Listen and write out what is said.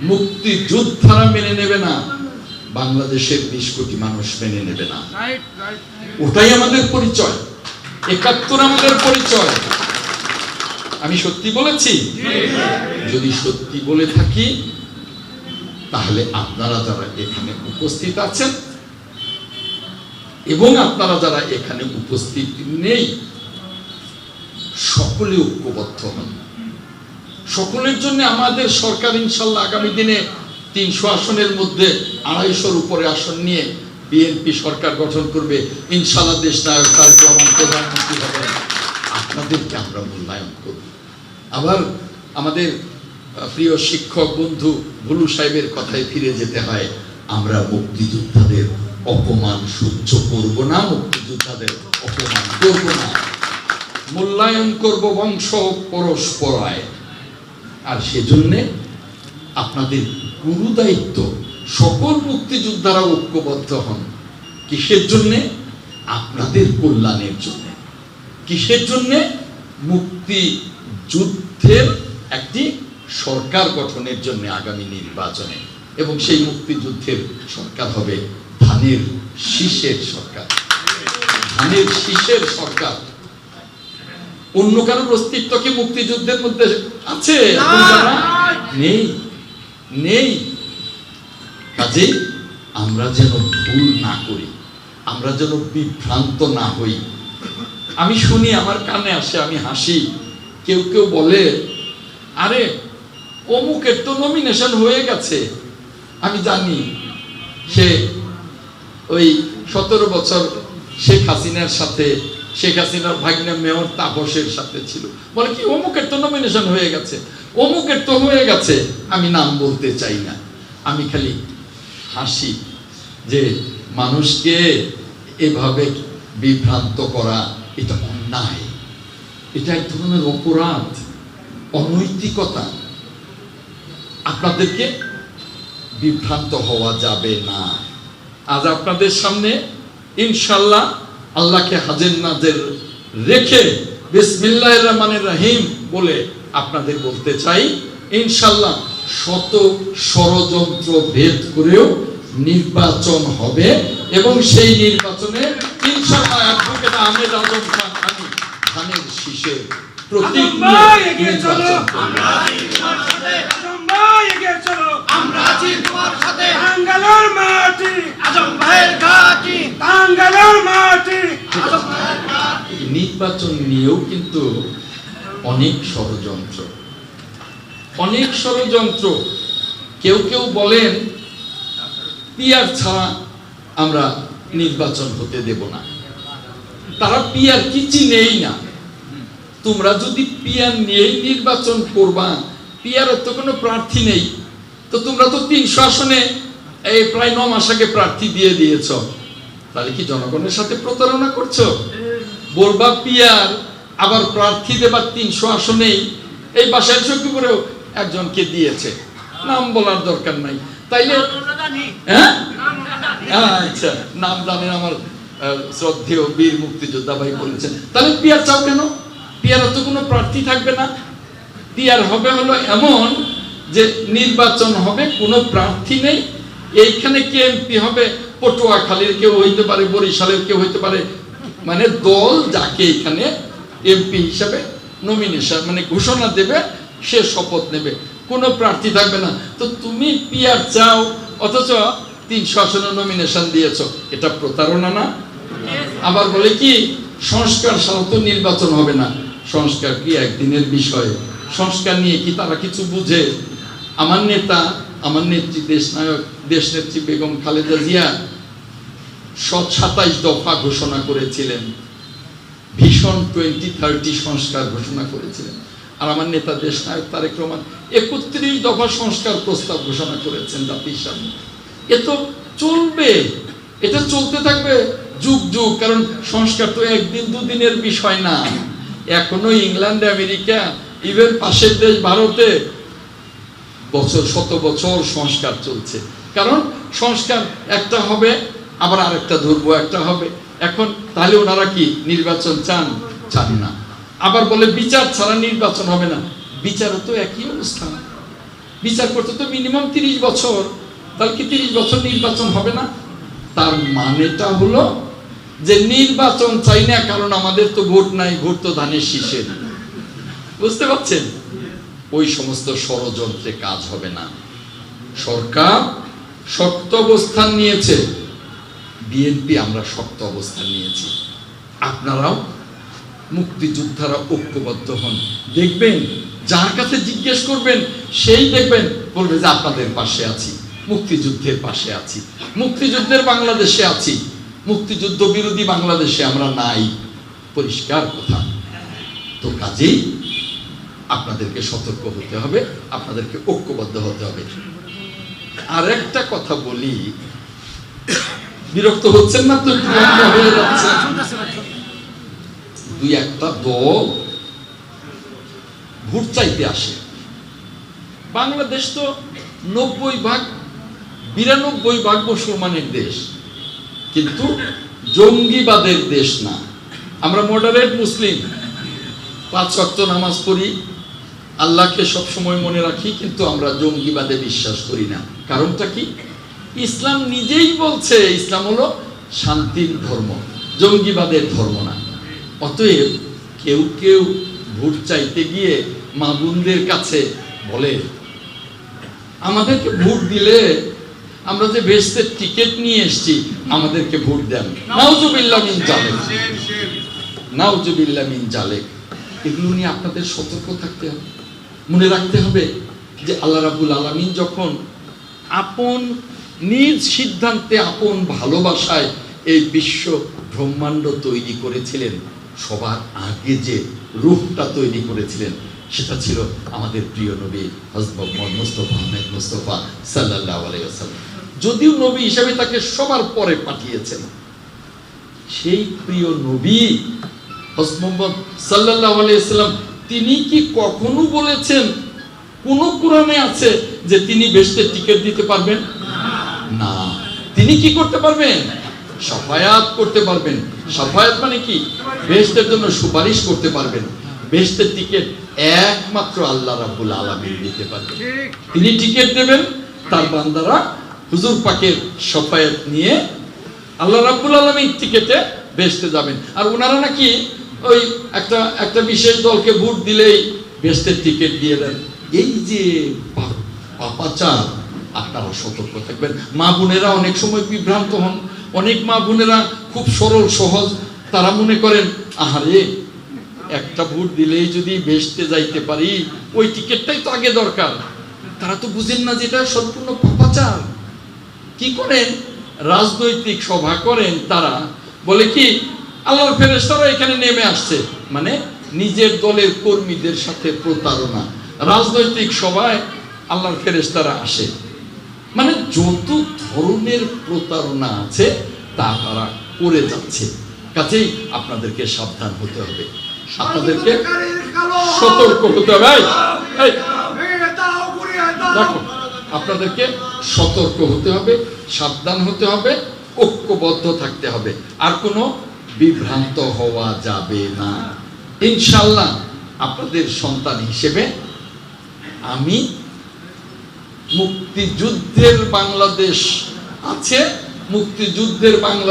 মুক্তিযোদ্ধারা মেনে নেবে না বাংলাদেশের বিশ কোটি মানুষ মেনে নেবে না। ওটাই আমাদের পরিচয়। একাত্তর আমাদের পরিচয়। আমি সত্যি বলেছি? যদি সত্যি বলে থাকি তাহলে আপনারা যারা এখানে উপস্থিত আছেন এবং আপনারা যারা এখানে উপস্থিত নেই সকলে ঐক্যবদ্ধ হন। সকলের জন্য আমাদের সরকার ইনশাল্লাহ আগামী দিনে তিনশো আসনের মধ্যে আড়াইশোর উপরে আসন নিয়ে বিএনপি সরকার গঠন করবে। ইনশাল্লাহ দেশ নায়ক তারেক প্রধানমন্ত্রী হবে। আপনাদেরকে আমরা মূল্যায়ন করব। আবার আমাদের প্রিয় শিক্ষক বন্ধু ভুলু সাহেবের কথায় ফিরে যেতে হয়, আমরা মুক্তিযোদ্ধাদের অপমান সহ্য করব না, মুক্তিযোদ্ধাদের অপমান করব না। মূল্যায়ন করব বংশ পরস্পরায়। আর সেজন্যে আপনাদের গুরু দায়িত্ব সকল মুক্তিযোদ্ধারা ঐক্যবদ্ধ হন। কিসের জন্যে? আপনাদের কল্যাণের জন্য। কিসের জন্যে? মুক্তি যুদ্ধের একটি সরকার গঠনের জন্য আগামী নির্বাচনে। এবং সেই মুক্তিযুদ্ধের সরকার হবে ধানের শীষের সরকার। ধানের শীষের সরকার। অন্য কারোর অস্তিত্ব কি মুক্তিযুদ্ধের মধ্যে আছে? নেই। নেই। কাজেই আমরা যেন ভুল না করি আমরা যেন বিভ্রান্ত না হই। আমি শুনি আমার কানে আসে আমি হাসি। কেউ কেউ বলে আরে অমুকের তো নমিনেশন হয়ে গেছে। আমি জানি সে ওই সতেরো বছর শেখ হাসিনার সাথে শেখ হাসিনার ভাগ্নে মেয়র তাপসের সাথে ছিল। বলে কি, অমুকের তো নমিনেশন হয়ে গেছে। অমুকের তো হয়ে গেছে। আমি নাম বলতে চাই না। আমি খালি হাসি যে মানুষকে এভাবে বিভ্রান্ত করা, এটা অন্যায়। এটা এক ধরনের অপরাধ, অনৈতিকতা। আপনাদেরকে বিভ্রান্ত হওয়া যাবে না। আজ আপনাদের সামনে ইনশাল্লাহ আল্লাহকে হাজের নাজের রেখে বিসমিল্লাহ রহমানের রহিম বলে আপনাদের বলতে চাই ইনশাল্লাহ শত ষড়যন্ত্র ভেদ করেও নির্বাচন হবে এবং সেই নির্বাচনে ইনশাল্লাহ অ্যাডভোকেট আহমেদ আজম খান আমি শীষের প্রতীক নিয়ে। নির্বাচন আমরা নির্বাচন নিয়েও কিন্তু অনেক ষড়যন্ত্র। অনেক ষড়যন্ত্র। কেউ কেউ বলেন পিয়ার ছাড়া আমরা নির্বাচন হতে দেব না। তারা পিয়ার কি চিনেই না। তোমরা যদি পিয়ার নিয়েই নির্বাচন করবা পিয়ারের তো কোনো প্রার্থী নেই। তো তোমরা তো তিনশো আসনে এই প্রায় ন মাস আগে প্রার্থী দিয়ে দিয়েছ। তাহলে কি জনগণের সাথে প্রতারণা করছ? বলবা পিয়ার আবার প্রার্থী দেবার তিনশো আসনেই এই বাসায় সখীপুরেও একজনকে দিয়েছে। নাম বলার দরকার নাই। তাইলে হ্যাঁ? আচ্ছা। নাম জানেন আমার শ্রদ্ধেয় বীর মুক্তিযোদ্ধা ভাই বলেছেন। তাহলে পিয়ার চাও কেন? পিয়ার তো কোনো প্রার্থী থাকবে না। পিয়ার হবে হলো এমন যে নির্বাচন হবে কোনো প্রার্থী নেই। এইখানে কে এমপি হবে পটুয়াখালীর কেউ হইতে পারে বরিশালের কেউ হইতে পারে মানে দল যাকে এখানে এমপি হিসাবে নমিনেশন মানে ঘোষণা দেবে, সে শপথ নেবে। কোনো প্রার্থী থাকবে না। তো তুমি পিয়ার চাও, অথচ তিনশো আসনে নমিনেশন দিয়েছ। এটা প্রতারণা না? আবার বলে কি, সংস্কার সাধারণত নির্বাচন হবে না। সংস্কার কি একদিনের বিষয়? সংস্কার নিয়ে কি তারা কিছু বুঝে? আমার নেতা, আমার নেত্রী দেশ নায়ক দেশ নেত্রী বেগম খালেদা জিয়া সাতাইশ দফা ঘোষণা করেছিলেন। ভীষণ টোয়েন্টি থার্টি সংস্কার ঘোষণা করেছিলেন। আর আমার নেতা দেশ নায়ক তারেক রহমান একত্রিশ দফা সংস্কার প্রস্তাব ঘোষণা করেছেন জাতির সামনে। এ তো চলবে, এটা চলতে থাকবে যুগ যুগ, কারণ সংস্কার তো একদিন দুদিনের বিষয় না। এখনও ইংল্যান্ড, আমেরিকা ইভেন পাশের দেশ ভারতে বছর, শত বছর সংস্কার চলছে। কারণ সংস্কার একটা হবে আবার আরেকটা ধরবো, একটা হবে। এখন তাহলে ওনারা কি নির্বাচন চান? চান না। আবার বলে বিচার ছাড়া নির্বাচন হবে না। বিচারও তো একই অবস্থা। বিচার করতে তো মিনিমাম তিরিশ বছর। তাহলে কি তিরিশ বছর নির্বাচন হবে না? তার মানেটা হলো যে নির্বাচন চাই না, কারণ আমাদের তো ভোট নাই, ভোট তো ধানের শীষের। বুঝতে পারছেন? ওই সমস্ত ষড়যন্ত্রে কাজ হবে না। সরকার শক্ত অবস্থান নিয়েছে। বিএনপি আমরা শক্ত অবস্থান নিয়েছি। আপনারাও মুক্তিযোদ্ধারা ঐক্যবদ্ধ হন। দেখবেন, যার কাছে জিজ্ঞেস করবেন, সেই দেখবেন, বলবে যে আপনাদের পাশে আছি, মুক্তিযুদ্ধের পাশে আছি, মুক্তিযুদ্ধের বাংলাদেশে আছি, মুক্তিযুদ্ধ বিরোধী বাংলাদেশে আমরা নাই। পরিষ্কার কথা। তো কাজেই আপনাদেরকে সতর্ক হতে হবে, আপনাদেরকে ঐক্যবদ্ধ হতে হবে। আর একটা কথা বলি বিরক্ত হচ্ছেন না তো একটু হয়ে যাচ্ছে? দুই একটা দল ভোট চাইতে আসে। বাংলাদেশ তো নব্বই ভাগ বিরানব্বই ভাগ মুসলমানের দেশ। কিন্তু জঙ্গিবাদের দেশ না। আমরা মডারেট মুসলিম। পাঁচ ওয়াক্ত নামাজ পড়ি। আল্লাহকে সব সময় মনে রাখি কিন্তু আমরা জঙ্গিবাদে বিশ্বাস করি না। কারণটা কি? ইসলাম নিজেই বলছে, ইসলাম হলো শান্তির ধর্ম, জঙ্গিবাদের ধর্ম না। অতএব কেউ কেউ ভোট চাইতে গিয়ে মা বোনদের কাছে বলে, আমাদেরকে ভোট দিলে আমরা যে বেস্টের টিকিট নিয়ে এসেছি, আমাদেরকে ভোট দেন। নাউজুবিল্লাহ মিন জালেক। নাউজুবিল্লাহ মিন জালেক। এগুলো নিয়ে আপনাদের সতর্ক থাকতে হবে। মনে রাখতে হবে যে আল্লাহ রাবুল আলামিন যখন আপন নিজ সিদ্ধান্তে আপন ভালোবাসায় এই বিশ্ব ব্রহ্মাণ্ড তৈরি করেছিলেন। সবার আগে যে রূপটা তৈরি করেছিলেন, সেটা ছিল আমাদের প্রিয় নবী মোহাম্মদ মুস্তফা আহমেদ মুস্তফা সাল্লাল্লাহু আলাইহি যদিও নবী হিসাবে তাকে সবার পরে পাঠিয়েছেন, সেই প্রিয় নবী হজরত মোহাম্মদ সাল্লাল্লাহু আলাইহি সাল্লাম তিনি কি কখনো বলেছেন, কোন কোরআনে আছে যে তিনি বেস্টের টিকিট দিতে পারবেন? না। তিনি কি করতে পারবেন? সফায়াত করতে পারবেন। সফায়াত মানে কি? বেস্টের জন্য সুপারিশ করতে পারবেন। বেস্টের টিকিট একমাত্র আল্লাহ রাব্বুল আলামিন দিতে পারবেন। তিনি টিকিট দেবেন তার বান্দারা হুজুর পাকের সাফায়াত নিয়ে আল্লাহ রাব্বুল আলামিন টিকেটে বেসতে যাবেন। আর ওনারা নাকি ওই একটা একটা বিশেষ দলকে ভোট দিলেই বেস্টের টিকিট দিয়ে দেন। এই যে পাপাচার আপনারা সতর্ক থাকবেন। মা বোনেরা অনেক সময় বিভ্রান্ত হন। অনেক মা বোনেরা খুব সরল, সহজ। তারা মনে করেন, আহারে, একটা ভোট দিলেই যদি বেসতে যাইতে পারি, ওই টিকিটটাই তো আগে দরকার। তারা তো বুঝেন না যেটা সম্পূর্ণ পাপাচার। কি করেন? রাজনৈতিক সভা করেন তারা। বলে কি, আল্লাহর ফেরেশতারা এখানে নেমে আসছে। মানে নিজের দলের কর্মীদের সাথে প্রতারণা। রাজনৈতিক সভায় আল্লাহর ফেরেস্তারা আসে। মানে যত ধরনের প্রতারণা আছে, তা তারা করে যাচ্ছে। কাজেই আপনাদেরকে সাবধান হতে হবে। আপনাদেরকে সতর্ক হতে হবে। দেখো, আপনাদেরকে সতর্ক হতে হবে, সাবধান হতে হবে, ঐক্যবদ্ধ থাকতে হবে। আর কোনো বিভ্রান্ত হওয়া যাবে না। ইনশাল্লাহ আপনাদের সন্তান হিসেবে আমি মুক্তিযুদ্ধের বাংলাদেশ আছে মুক্তিযুদ্ধের বাংলা